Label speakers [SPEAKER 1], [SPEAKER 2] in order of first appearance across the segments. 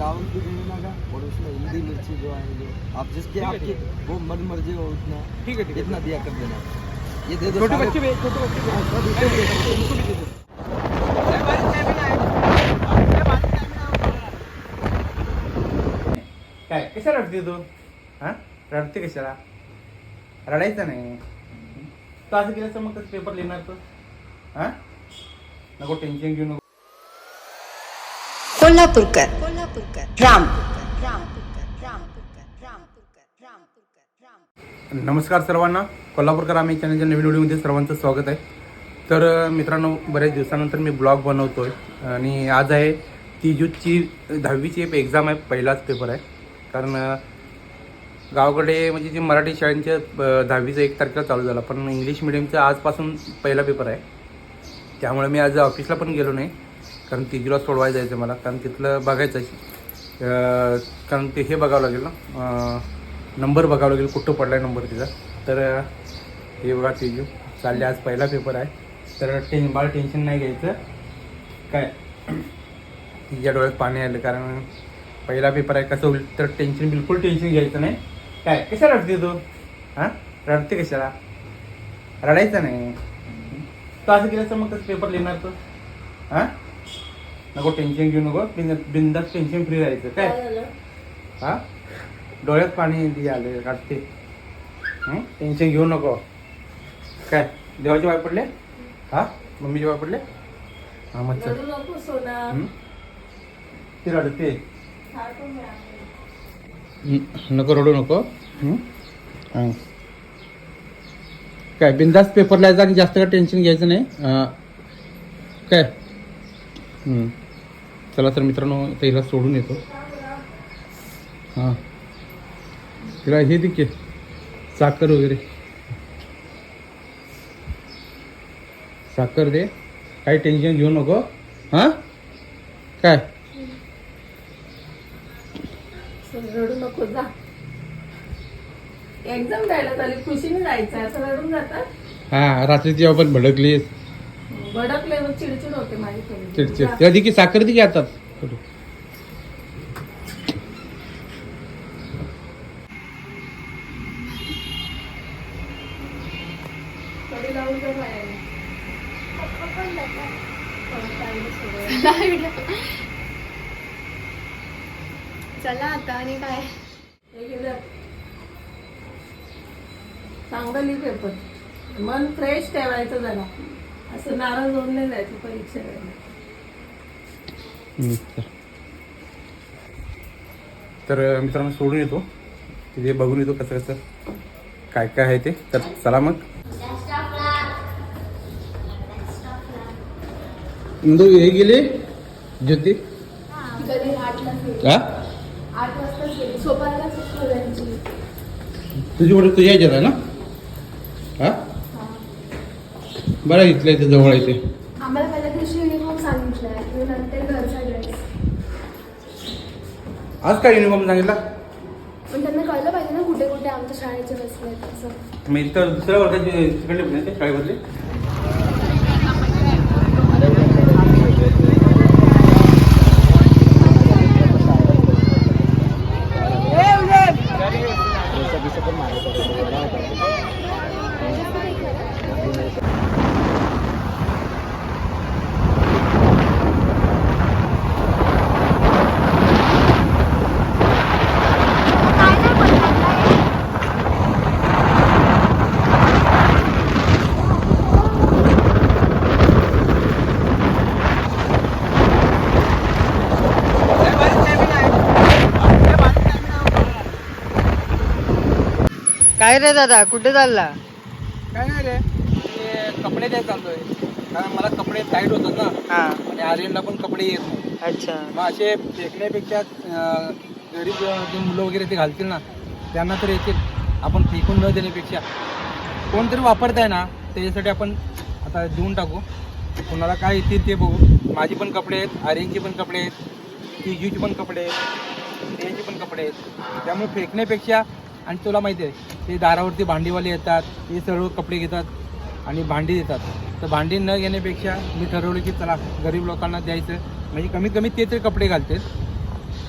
[SPEAKER 1] चावल भी देना का और उसमें हिंदी मिर्ची जो है जो आप जिसके आपकी वो मन मर्ज़ी हो उतना
[SPEAKER 2] ठीक है ठीक
[SPEAKER 1] इतना दिया कर देना। ये दे दो
[SPEAKER 2] छोटे बच्चे भी छोटे बच्चे भी। नहीं,
[SPEAKER 1] इसे
[SPEAKER 2] नहीं,
[SPEAKER 1] दे
[SPEAKER 2] उनको भी दे दो। काय कशा रडते तू? हा? रडते कशाला? रडायचं नाही. तू असं केलं तर मग कसं पेपर लिहिणार तू? हा? नको टेन्शन घेऊ नको.
[SPEAKER 3] कोल्हापूरकर.
[SPEAKER 2] नमस्कार सर्वांना. कोल्हापूरकर आम्ही चॅनलच्या नवीन व्हिडिओमध्ये सर्वांचं स्वागत आहे. तर मित्रांनो बऱ्याच दिवसानंतर मी ब्लॉग बनवतोय. आणि आज आहे ती जूची दहावीची एक एक्झाम आहे पहिलाच पेपर आहे. कारण गावाकडे म्हणजे जे मराठी शाळांच्या दहावीचं एक तारखेला चालू झाला. पण इंग्लिश मिडियमचा आजपासून पहिला पेपर आहे. त्यामुळे मी आज ऑफिसला पण गेलो नाही. कारण तिजूला सोडवायला जायचं मला. कारण तिथलं बघायचं आहे. कारण ते हे बघावं लागेल ना. नंबर बघावं लागेल. कुठं पडला आहे नंबर तिचा. तर हे बघा तिजू. चालले आज पहिला पेपर आहे. तर टेन बाळ टेन्शन नाही घ्यायचं. काय? तिच्या डोळ्यात पाणी आलं. कारण पहिला पेपर आहे. कसं होईल तर टेन्शन बिलकुल टेन्शन घ्यायचं नाही. काय? कशा रडते तू? हां? रडते कशाला? रडायचं नाही. तू असं केलं तर मग कसं पेपर लिहिणार तू? हां? नको टेन्शन घेऊ नको. बिंद बिंदास टेन्शन फ्री राहायचं. काय? हां? डोळ्यात पाणी आले काढते हं? टेन्शन घेऊ नको. काय? देवाचे वाय पडले? हा? मम्मीचे वाय पडले? हा हं? ती रडते. नको रडू नको. काय बिंदास पेपर लिहायचा आणि जास्त काय टेन्शन घ्यायचं नाही? काय? चला तर मित्रांनो आता हिला सोडून येतो. हां. तिला हे दे की साखर वगैरे. साखर दे. काही टेन्शन घेऊ नको. हां? काय?
[SPEAKER 4] रडू नको जा. एक्झाम द्यायला खुशीने जायचं असं रडून जातात?
[SPEAKER 2] हां रात्री ती आपण भडकलीस
[SPEAKER 4] भडकले मग चिडचिड होते माझी थोडी.
[SPEAKER 2] चिडचिड. तेव्हा की साखर ती घेतात
[SPEAKER 4] लावून.
[SPEAKER 5] चला आता आणि काय
[SPEAKER 4] हे गेलं. चांगलं लिह पेपर मन फ्रेश ठेवायचं जरा असं नाराज होऊन नाही जायचं परीक्षा द्यायला.
[SPEAKER 2] तर. मित्रांनो सोडून येतो. तिथे बघून येतो कसं कसं काय काय आहे ते. तर चला मग. इंदू हे गेले? ज्योती? तुझी वडील तुझ्या ह्याच्यात आहे ना हा बरं इथल्या इथे जवळ आहे ते.
[SPEAKER 5] आम्हाला पहिल्या दिवशी युनिफॉर्म सांगितलंय नंतर घरचा ड्रेस
[SPEAKER 2] आज काय युनिफॉर्म सांगितला?
[SPEAKER 5] पण त्यांना कळलं पाहिजे ना कुठे कुठे आमच्या शाळेचे बसले असं.
[SPEAKER 2] मग दुसऱ्या वर्गाचे तिकडले पण आहे ते शाळेमधले.
[SPEAKER 6] काय रे दादा? कुठे चालला?
[SPEAKER 1] काय नाही रे. ते कपडे द्यायला चाललोय. कारण मला कपडे टाईट होतात ना.
[SPEAKER 6] हा.
[SPEAKER 1] आणि आर्यनला पण कपडे येत नाही.
[SPEAKER 6] अच्छा.
[SPEAKER 1] मग असे फेकण्यापेक्षा अं, अं, जे मुलं वगैरे ते घालतील ना त्यांना तर येतील. आपण फेकून न देण्यापेक्षा. कोणतरी वापरत आहे ना त्याच्यासाठी आपण आता देऊन टाकू. कोणाला काय येतील ते बघू. माझी पण कपडे आहेत आर्यनची पण कपडे आहेत तिजूची पण कपडे आहेत त्यांची पण कपडे आहेत. त्यामुळे फेकण्यापेक्षा आणि तुला माहिती आहे ते दारावरती भांडीवाले येतात ते सर्व कपडे घेतात आणि भांडी देतात. तर भांडी न घेण्यापेक्षा मी ठरवलं की चला गरीब लोकांना द्यायचं. म्हणजे कमीत कमी ते तरी कपडे घालतील.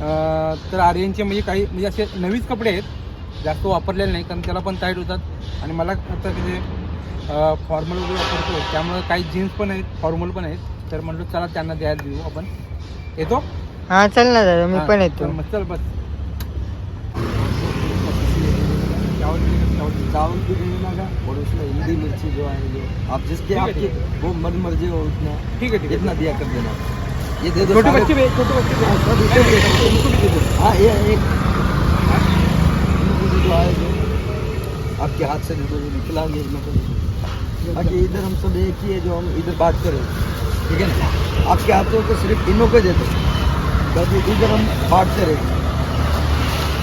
[SPEAKER 1] अं, तर आर्यनचे म्हणजे काही म्हणजे असे नवीच कपडे आहेत जास्त वापरलेले नाही कारण त्याला पण टाईट होतात. आणि मला आता म्हणजे फॉर्मल वगैरे वापरतो त्यामुळे काही जीन्स पण आहेत फॉर्मल पण आहेत. तर म्हटलं चला त्यांना द्यायला देऊ आपण. येतो?
[SPEAKER 6] हा चल ना दादा मी पण येतो.
[SPEAKER 1] मग चल बस. चावल. चावल
[SPEAKER 7] बिरयानी का और उसमें हिंदी मिर्ची जो है जो आप जिसके आपकी वो मन मर्ज़ी हो उतना
[SPEAKER 1] ठीक है ठीक है
[SPEAKER 7] इतना दिया कर देना। ये दे दो
[SPEAKER 1] छोटे बच्चे भी छोटे बच्चे भी।
[SPEAKER 7] हाँ, भी हाँ ये एक जो है जो। आपके हाथ से दे दो बाकी इधर हम सब एक ही है जो हम इधर बात करें ठीक है ना? आपके हाथों को सिर्फ़ इनों को दे दो। बाकी इधर हम बांटते रहे।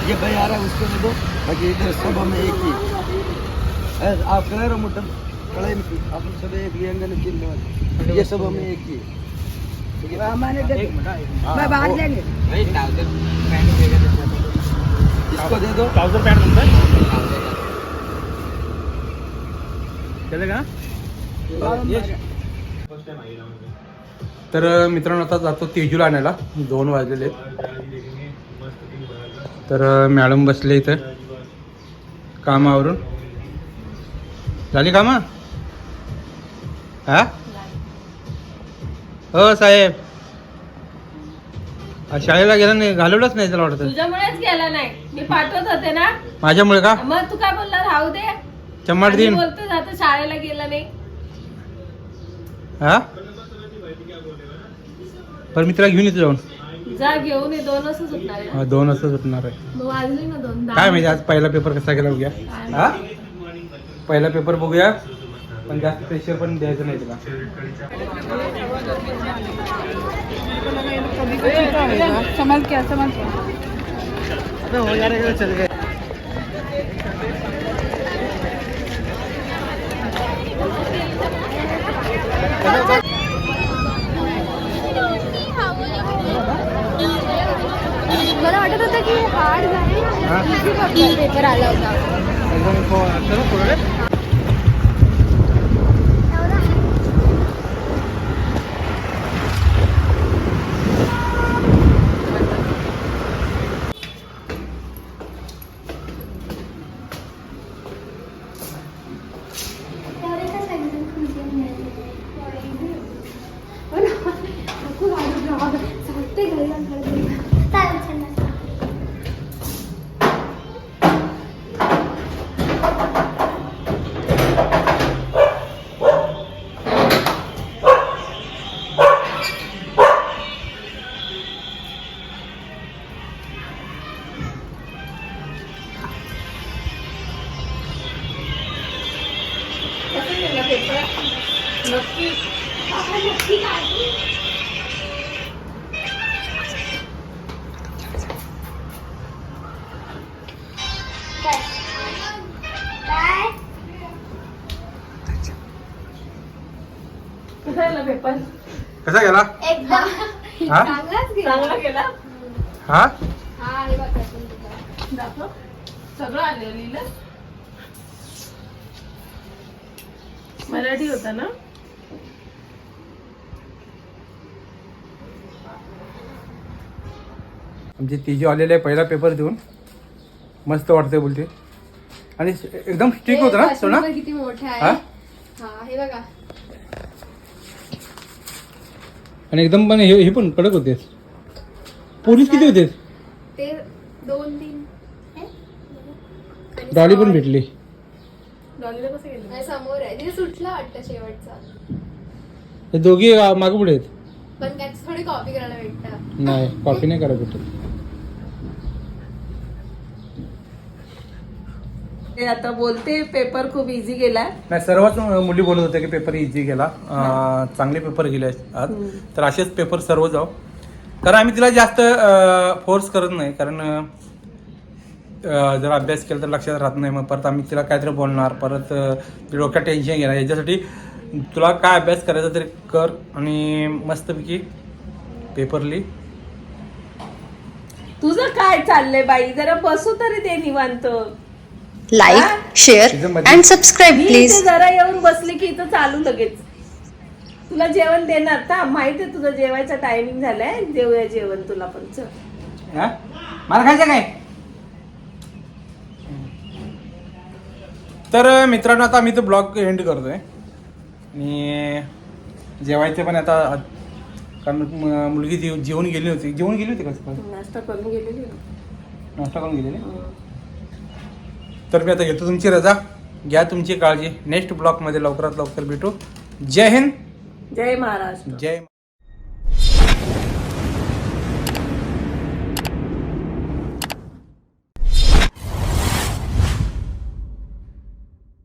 [SPEAKER 7] ये भाई आ रहा है उसको दे दो। बाकी इधर सब हमें एक ही। है। आप कह रहे हो मुटन कढ़ाई में आप सब एक लेंगे ना किन वाले ये सब हमें एक ही है। है?
[SPEAKER 1] हाँ, हैं।
[SPEAKER 7] इसको दे दो।
[SPEAKER 1] ट्राउजर पैंट म्हणताय चलेगा?
[SPEAKER 2] तर मित्रांनो आता जातो तेजूला आणायला. दोन वाजलेले आहेत. तर मॅडम बसले इथं. कामावरून. झाली कामं? हा हो साहेब. शाळेला गेला नाही घालवलंच नाही त्याला वाटतं.
[SPEAKER 4] तुझ्यामुळेच गेला नाही. मी पाठवत होते ना.
[SPEAKER 2] माझ्यामुळे का?
[SPEAKER 4] मग तू काय बोलला? राहू दे.
[SPEAKER 2] चम्माट देईन
[SPEAKER 4] बोलतो जातो शाळेला गेला नाही.
[SPEAKER 2] हा पण मी तिला घेऊन येतो जाऊन.
[SPEAKER 4] जा घेऊन ये. दोन वाजता सुटणार आहे.
[SPEAKER 2] हा, दोन वाजता सुटणार आहे.
[SPEAKER 4] मग वाजले ना दोन दहा.
[SPEAKER 2] काय माहिती आज पहिला पेपर कसा गेला बघूया. हा पहिला पेपर बघूया पण जास्त प्रेशर पण द्यायचं नाही तिला
[SPEAKER 5] मला वाटत होतं की हार्ड
[SPEAKER 2] हा?
[SPEAKER 5] जाईल पेपर आला होता
[SPEAKER 2] एकदम को- चलो पुढे रे.
[SPEAKER 4] कसं कसा गेला? पेपर
[SPEAKER 2] कसा गेला
[SPEAKER 5] एकदम
[SPEAKER 2] हा?
[SPEAKER 5] चांगलाच गेला.
[SPEAKER 4] चांगला गेला?
[SPEAKER 2] हा?
[SPEAKER 5] हा हे बघा तुमचं.
[SPEAKER 4] दाखव. सगळं आलं लिहिलं. मराठी होता ना?
[SPEAKER 2] आमची तिची आलेले आहे पहिला पेपर देऊन. मस्त वाटते बोलते. आणि एकदम स्ट्रिक होतं ना
[SPEAKER 5] हे
[SPEAKER 2] तो ना
[SPEAKER 5] क्वेश्चन किती मोठा
[SPEAKER 2] हा
[SPEAKER 5] आहे? हा? हे बघा.
[SPEAKER 2] आणि एकदम पण हे हे पण कडक होते. पोलीस किती होते?
[SPEAKER 5] ते दोन तीन. हे? आणि
[SPEAKER 2] डॉली पण. भेटली.
[SPEAKER 4] डॉलीला कसं गेलं?
[SPEAKER 5] आणि समोर आहे. तिथे सुटला वाटतं शेवटचा.
[SPEAKER 2] हे दोघी मागे पुढे आहेत.
[SPEAKER 5] पण त्याची थोडी कॉपी करायला भेटतं.
[SPEAKER 2] नाही कॉपी नाही करा भेटत.
[SPEAKER 4] ते आता बोलते पेपर खूप इझी गेलाय.
[SPEAKER 2] नाही सर्वच मुली बोलत होत्या की पेपर इझी गेला. अं, चांगले पेपर गेले आज. तर असेच पेपर सर्व जाऊ. कारण आम्ही तिला जास्त फोर्स करत नाही. कारण अं, जर अभ्यास केला तर लक्षात राहत नाही. मग परत आम्ही तिला काहीतरी बोलणार. परत अं, ते डोक्यात टेन्शन घेणार याच्यासाठी तुला काय अभ्यास करायचा तरी कर आणि मस्तपैकी पेपर लिही.
[SPEAKER 4] तुझं काय चाललंय बाई? जरा बसू तरी ते निवांत.
[SPEAKER 3] लाईक शेअर अँड सबस्क्राईब
[SPEAKER 4] मी
[SPEAKER 3] प्लीज
[SPEAKER 4] जरा येऊन बसले की इथं चालू लगेच. तुला जेवण देणार? का माहिती आहे तुझं जेवायचा टायमिंग झालाय. देऊया जेवण तुला पण चल.
[SPEAKER 1] हा? मला खायचं काय?
[SPEAKER 2] तर मित्रांनो आता आम्ही तो ब्लॉग एंड करतोय. आणि जेवायचे पण आता कारण म- मुलगी जेव जेवून गेली होती. जेवून गेली होती का सकाळी?
[SPEAKER 4] नाश्ता करून गेलेली.
[SPEAKER 2] नाश्ता करून गेलेली?
[SPEAKER 4] हं.
[SPEAKER 2] तर मी आता घेतो तुमची रजा. घ्या तुमची काळजी. नेक्स्ट ब्लॉगमध्ये लवकरात लवकर भेटू. जय हिंद.
[SPEAKER 4] जय महाराष्ट्र.
[SPEAKER 2] जय